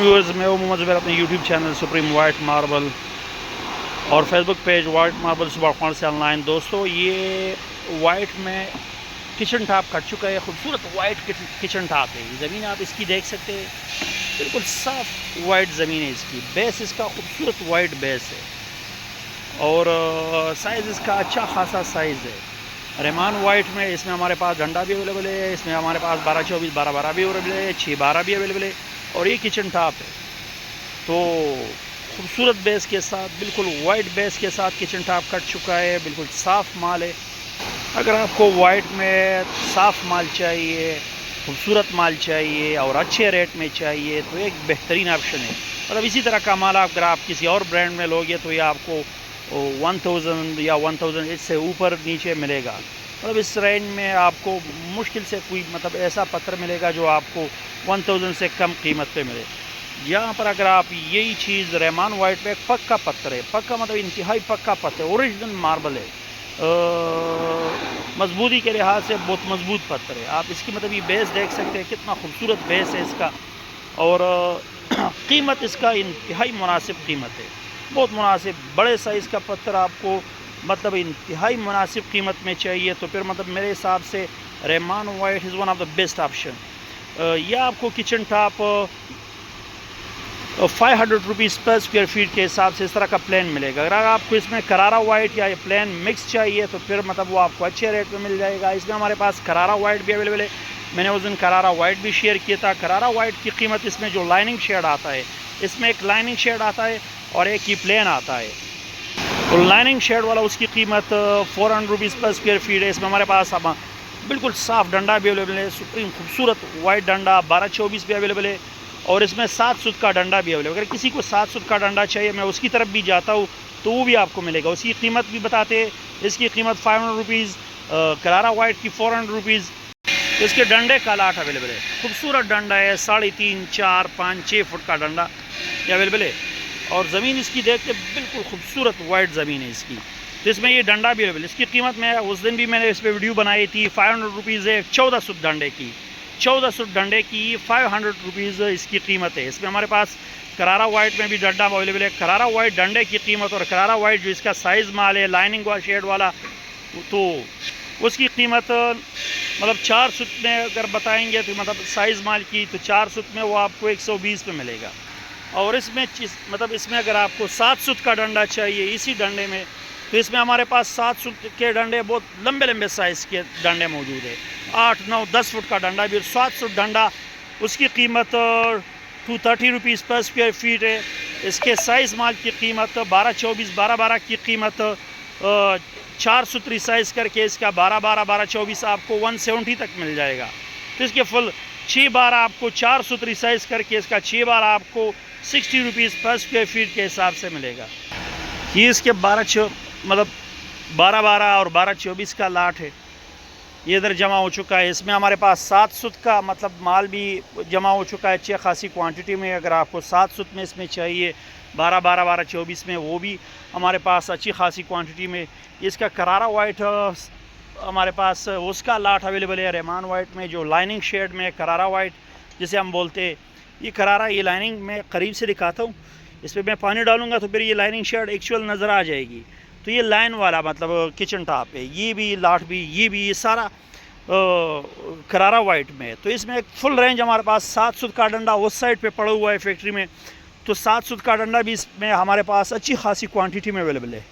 Viewers मैं हूँ मोहम्मद ज़ुबैर, अपने YouTube channel supreme white marble और Facebook page white marble Subah Khan से ऑनलाइन दोस्तों, ये वाइट में किचन टॉप कट चुका है, खूबसूरत वाइट किचन टॉप है। ज़मीन आप इसकी देख सकते हैं, बिल्कुल साफ़ वाइट ज़मीन है इसकी। बेस इसका खूबसूरत वाइट बेस है। और साइज़ इसका अच्छा खासा साइज़ है। रहमान वाइट में इसमें हमारे पास झंडा भी अवेलेबल है, इसमें हमारे पास बारह चौबीस, बारह बारह भी अवेलेबल है छः बारह भी अवेलेबल है। और ये किचन टॉप है। तो खूबसूरत बेस के साथ, बिल्कुल वाइट बेस के साथ किचन टॉप कट चुका है, बिल्कुल साफ़ माल है। अगर आपको वाइट में साफ़ माल चाहिए, खूबसूरत माल चाहिए और अच्छे रेट में चाहिए तो एक बेहतरीन ऑप्शन है। मतलब इसी तरह का माल अगर आप किसी और ब्रांड में लोगे तो ये आपको वन थाउज़ेंड या वन थाउज़ेंड इससे ऊपर नीचे मिलेगा। मतलब इस रेंज में आपको मुश्किल से कोई मतलब ऐसा पत्थर मिलेगा जो आपको वन थाउज़ेंड से कम कीमत पे मिले। यहाँ पर अगर आप यही चीज़ रहमान वाइट एक पक्का पत्थर है, पक्का मतलब इंतहाई पक्का पत्थर ओरिजिनल मार्बल है। मजबूती के लिहाज से बहुत मज़बूत पत्थर है। आप इसकी मतलब ये बेस देख सकते हैं, कितना खूबसूरत बेस है इसका। और, कीमत इसका इंतहाई मुनासिब कीमत है। बहुत मुनासिब, बड़े साइज़ का पत्थर आपको मतलब इंतहाई मुनासिब कीमत में चाहिए तो फिर मतलब मेरे हिसाब से Rahman white is one of the best option यह आपको kitchen top five hundred rupees per square feet के हिसाब से इस तरह का प्लान मिलेगा। अगर आपको इसमें करारा वाइट या प्लान मिक्स चाहिए तो फिर मतलब वो आपको अच्छे रेट में मिल जाएगा। इसमें हमारे पास करारा वाइट भी अवेलेबल है। मैंने उस दिन करारा वाइट भी शेयर किया था। करारा वाइट की कीमत इसमें जो लाइनिंग शेड आता है, इसमें एक लाइनिंग शेड आता है और एक ही प्लेन आता है। लाइनिंग शेड वाला उसकी कीमत four hundred rupees per square feet है। इसमें हमारे पास अब बिल्कुल साफ़ डंडा भी अवेलेबल है, सुप्रीम खूबसूरत वाइट डंडा, बारह चौबीस भी अवेलेबल है और इसमें सात सुद का डंडा भी अवेलेबल अगर किसी को सात सुद का डंडा चाहिए, मैं उसकी तरफ़ भी जाता हूँ तो वो भी आपको मिलेगा। उसकी कीमत भी बताते हैं। इसकी कीमत five hundred rupees Carrara white की फ़ोर हंड्रेड रुपीज़ इसके डंडे का लाट अवेलेबल है। खूबसूरत डंडा है, साढ़े तीन, चार, पाँच छः फुट का डंडा अवेलेबल है। और ज़मीन इसकी देखते बिल्कुल खूबसूरत वाइट ज़मीन है इसकी। तो इसमें ये डंडा भी अवेलेबल इसकी कीमत में उस दिन भी मैंने इस पर वीडियो बनाई थी फाइव हंड्रेड रुपीज़ है, चौदह सौ डंडे की। चौदह सौ डंडे की फाइव हंड्रेड रुपीज़ इसकी कीमत है। इसमें हमारे पास करारा वाइट में भी डंडा अवेलेबल है। करारा वाइट डंडे की कीमत और करारा वाइट जो इसका साइज़ माल है लाइनिंग वाला शेड वाला तो उसकी कीमत मतलब चार सुत में अगर बताएँगे तो मतलब साइज़ माल की तो चार सुत में वो आपको एक सौ बीस पे मिलेगा। और इसमें मतलब इसमें अगर आपको सात सुत का डंडा चाहिए इसी डंडे में तो इसमें हमारे पास सात सुत के डंडे बहुत लंबे लंबे साइज़ के डंडे मौजूद है। आठ, नौ, दस फुट का डंडा भी, सात सुत डंडा, उसकी कीमत two thirty rupees per square feet है। इसके साइज़ माल की कीमत बारह चौबीस, बारह बारह की कीमत चार सुतरी साइज़ करके इसका बारह बारह बारह चौबीस आपको वन सेवेंटी तक मिल जाएगा। तो इसके फुल छः बारह आपको चार सुतरी साइज़ करके इसका छः बारह आपको sixty rupees per square feet के हिसाब से मिलेगा। ये इसके बारह छो मतलब बारह बारह और बारह चौबीस का लाट है। ये इधर जमा हो चुका है। इसमें हमारे पास सात सुत का मतलब माल भी जमा हो चुका है अच्छी खासी क्वांटिटी में। अगर आपको सात सुत में इसमें चाहिए, बारह बारह बारह चौबीस में, वो भी हमारे पास अच्छी खासी क्वांटिटी में। इसका करारा वाइट हमारे पास उसका लाट अवेलेबल है, रहमान वाइट में, जो लाइनिंग शेड में करारा वाइट जिसे हम बोलते ये करारा ये लाइनिंग मैं करीब से दिखाता हूँ। इस पर मैं पानी डालूँगा तो फिर ये लाइनिंग शर्ट एक्चुअल नज़र आ जाएगी। तो ये लाइन वाला मतलब किचन टॉप है ये भी लाट भी ये भी ये सारा आ, करारा वाइट में है। तो इसमें एक फुल रेंज हमारे पास सात सुद का डंडा उस साइड पे पड़ा हुआ है फैक्ट्री में। तो सात सुद का डंडा भी इसमें हमारे पास अच्छी खासी क्वांटिटी में अवेलेबल है।